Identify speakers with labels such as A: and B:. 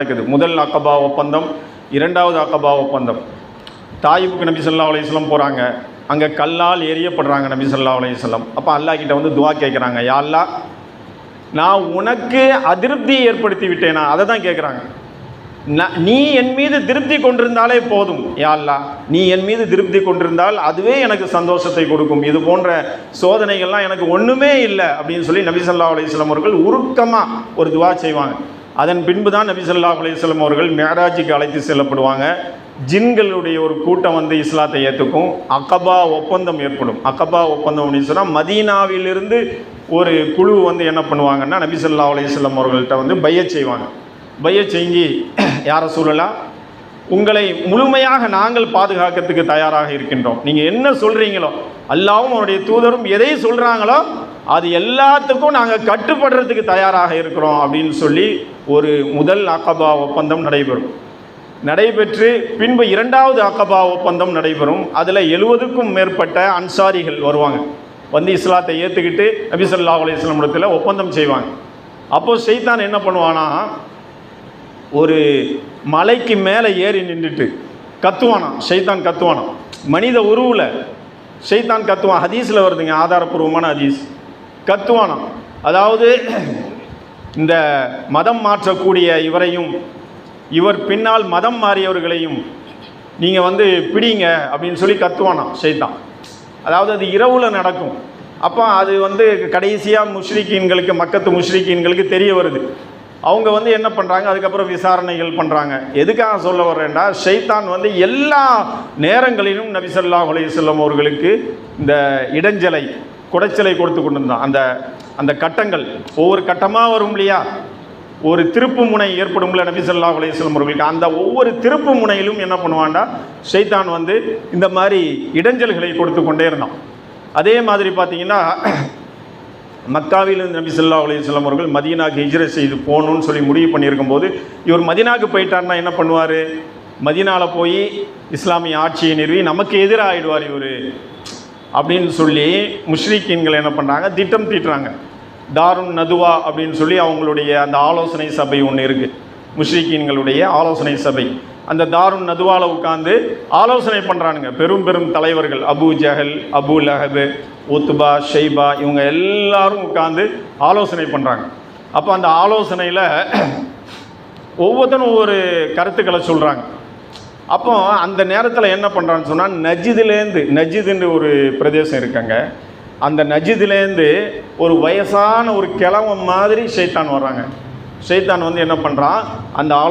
A: நடக்குது முதல் அக்கபா ஒப்பந்தம் இரண்டாவது அக்கபா ஒப்பந்தம். தாயிபுக்கு நபி சொல்லா அலையம் போகிறாங்க அங்கே கல்லால் எரியப்படுறாங்க நபி சொல்லா அலையம் அப்போ அல்லாஹ் கிட்ட வந்து துவா கேட்குறாங்க யா நான் உனக்கு அதிருப்தி ஏற்படுத்தி விட்டேனா? அதை தான் கேட்குறாங்க நான் நீ என் மீது திருப்தி கொண்டிருந்தாலே போதும் யாழ்லா நீ என் மீது திருப்தி கொண்டிருந்தால் அதுவே எனக்கு சந்தோஷத்தை கொடுக்கும். இது போன்ற சோதனைகள்லாம் எனக்கு ஒன்றுமே இல்லை. அப்படின்னு சொல்லி நபி சொல்லா அலையம் அவர்கள் உருக்கமாக ஒரு துவா செய்வாங்க. அதன் பின்பு தான் நபி ஸல்லல்லாஹு அவர்கள் மேராஜுக்கு அழைத்து செல்லப்படுவாங்க. ஜின்களுடைய ஒரு கூட்டம் வந்து இஸ்லாத்தை ஏற்றுக்கும் அக்கபா ஒப்பந்தம் ஏற்படும். அக்கபா ஒப்பந்தம் அப்படின்னு சொன்னால் மதீனாவிலிருந்து ஒரு குழு வந்து என்ன பண்ணுவாங்கன்னா நபி ஸல்லல்லாஹு அலைஹி அவர்கள்ட்ட வந்து பைய செய்வாங்க. பைய செஞ்சு யாரை சொல்லலாம் உங்களை முழுமையாக நாங்கள் பாதுகாக்கிறதுக்கு தயாராக இருக்கின்றோம். நீங்கள் என்ன சொல்கிறீங்களோ அல்லாவும் அவருடைய தூதரும் எதை சொல்கிறாங்களோ அது எல்லாத்துக்கும் நாங்கள் கட்டுப்படுறதுக்கு தயாராக இருக்கிறோம் அப்படின்னு சொல்லி ஒரு முதல் அக்கபா ஒப்பந்தம் நடைபெறும். நடைபெற்று பின்பு இரண்டாவது அக்கபா ஒப்பந்தம் நடைபெறும். அதில் எழுபதுக்கும் மேற்பட்ட அன்சாரிகள் வருவாங்க. வந்து இஸ்லாத்தை ஏற்றுக்கிட்டு நபிசல்லா ஸல்லல்லாஹு இடத்துல ஒப்பந்தம் செய்வாங்க. அப்போது செய்தான் என்ன பண்ணுவானா ஒரு மலைக்கு மேலே ஏறி நின்றுட்டு கத்துவானா? ஷைத்தான் கத்துவானாம் மனித உருவில் ஷைத்தான் கத்துவான். ஹதீஸில் வருதுங்க ஆதாரப்பூர்வமான ஹதீஸ். கத்துவானாம். அதாவது இந்த மதம் மாற்றக்கூடிய இவரையும் இவர் பின்னால் மதம் மாறியவர்களையும் நீங்கள் வந்து பிடிங்க அப்படின்னு சொல்லி கத்துவானாம் செய்தான் அதாவது அது இரவில் நடக்கும். அப்போ அது வந்து கடைசியாக முஷ்ரிக்கீன்களுக்கு மக்கத்து முஷ்ரிக்கீன்களுக்கு தெரிய வருது. அவங்க வந்து என்ன பண்ணுறாங்க அதுக்கப்புறம் விசாரணைகள் பண்ணுறாங்க எதுக்காக சொல்ல வர்றேன்டா? ஷைத்தான் வந்து எல்லா நேரங்களிலும் நபிசல்லா ஸல்லல்லாஹு அவர்களுக்கு இந்த இடைஞ்சலை குடைச்சலை கொடுத்து கொண்டு அந்த அந்த கட்டங்கள் ஒவ்வொரு கட்டமாக வரும் இல்லையா? ஒரு திருப்பு முனை ஏற்படும்ல நபி ஸல்லல்லாஹு அலைஹி அவர்களுக்கு. அந்த ஒவ்வொரு திருப்பு முனையிலும் என்ன பண்ணுவான்டா? ஷைத்தான் வந்து இந்த மாதிரி இடைஞ்சல்களை கொடுத்து கொண்டே இருந்தான். அதே மாதிரி பார்த்தீங்கன்னா மக்காவிலிருந்து நபி ஸல்லல்லாஹு அவர்கள் மதீனாக்கு ஹிஜ்ரத் செய்து போகணும்னு சொல்லி முடிவு பண்ணியிருக்கும் போது இவர் மதீனாக்கு போயிட்டார்னா என்ன பண்ணுவார்? மதீனாவில் போய் இஸ்லாமிய ஆட்சியை நிறுவி நமக்கு எதிராகிடுவார் இவர். அப்படின்னு சொல்லி முஷ்ரிக்கீன்கள் என்ன பண்ணுறாங்க திட்டம் தீட்டுறாங்க. தாருன் நதுவா அப்படின்னு சொல்லி அவங்களுடைய அந்த ஆலோசனை சபை ஒன்று இருக்குது முஷ்ரிக்கீன்களுடைய ஆலோசனை சபை. அந்த தாருன் நதுவாவில் உட்காந்து ஆலோசனை பண்ணுறானுங்க பெரும் பெரும் தலைவர்கள். அபு ஜஹல் அபு லஹபு உத்பா ஷைபா இவங்க எல்லாரும் உட்காந்து ஆலோசனை பண்ணுறாங்க அப்போ அந்த ஆலோசனையில் ஒவ்வொருத்தரும் ஒவ்வொரு கருத்துக்களை சொல்கிறாங்க அப்போ அந்த நேரத்தில் என்ன பண்ணுறான்னு சொன்னால் நஜிதுலேருந்து நஜிதுன்னு ஒரு பிரதேசம் இருக்காங்க. அந்த நஜிதுலேருந்து ஒரு வயசான ஒரு கிழவன் மாதிரி ஷைத்தான் வர்றாங்க. ஷைத்தான் வந்து என்ன பண்ணுறான் அந்த ஆலோ